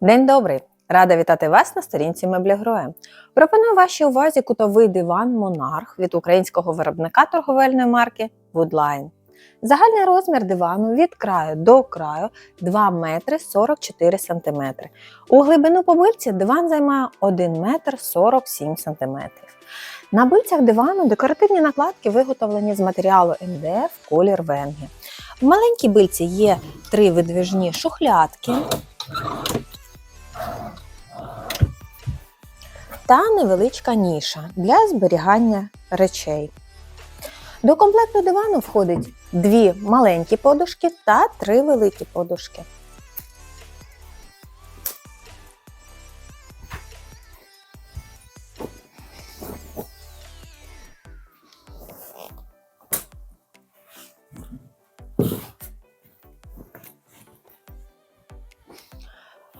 День добрий! Рада вітати вас на сторінці Меблі. Пропоную вашій увазі кутовий диван Монарх від українського виробника торговельної марки Woodline. Загальний розмір дивану від краю до краю 2 метри 44 сантиметри. У глибину по бильці диван займає 1 метр 47 сантиметрів. На бильцях дивану декоративні накладки виготовлені з матеріалу МДФ колір Венгі. В маленькій бильці є три видвижні шухлядки, та невеличка ніша для зберігання речей. До комплекту дивану входить дві маленькі подушки та три великі подушки.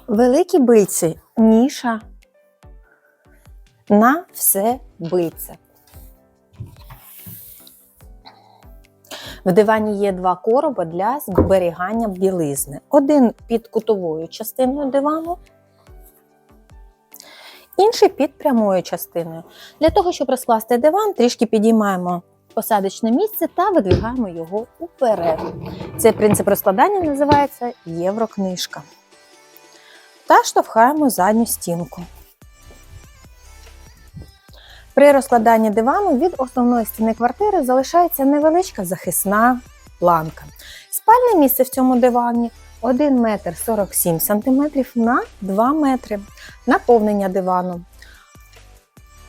Великі бильці ніша на все бильце. В дивані є два короби для зберігання білизни. Один під кутовою частиною дивану, інший під прямою частиною. Для того, щоб розкласти диван, трішки підіймаємо посадочне місце та видвигаємо його уперед. Цей принцип розкладання називається єврокнижка. Та штовхаємо задню стінку. При розкладанні дивану від основної стіни квартири залишається невеличка захисна планка. Спальне місце в цьому дивані 1 метр 47 см на 2 метри. Наповнення дивану.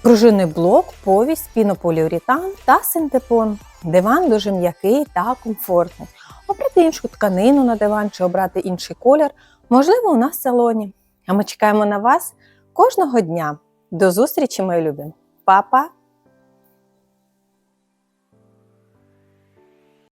Пружинний блок, повість, пінополіуретан та синтепон. Диван дуже м'який та комфортний. Обрати іншу тканину на диван чи обрати інший колір, можливо, у нас в салоні. А ми чекаємо на вас кожного дня. До зустрічі, мої любі! papa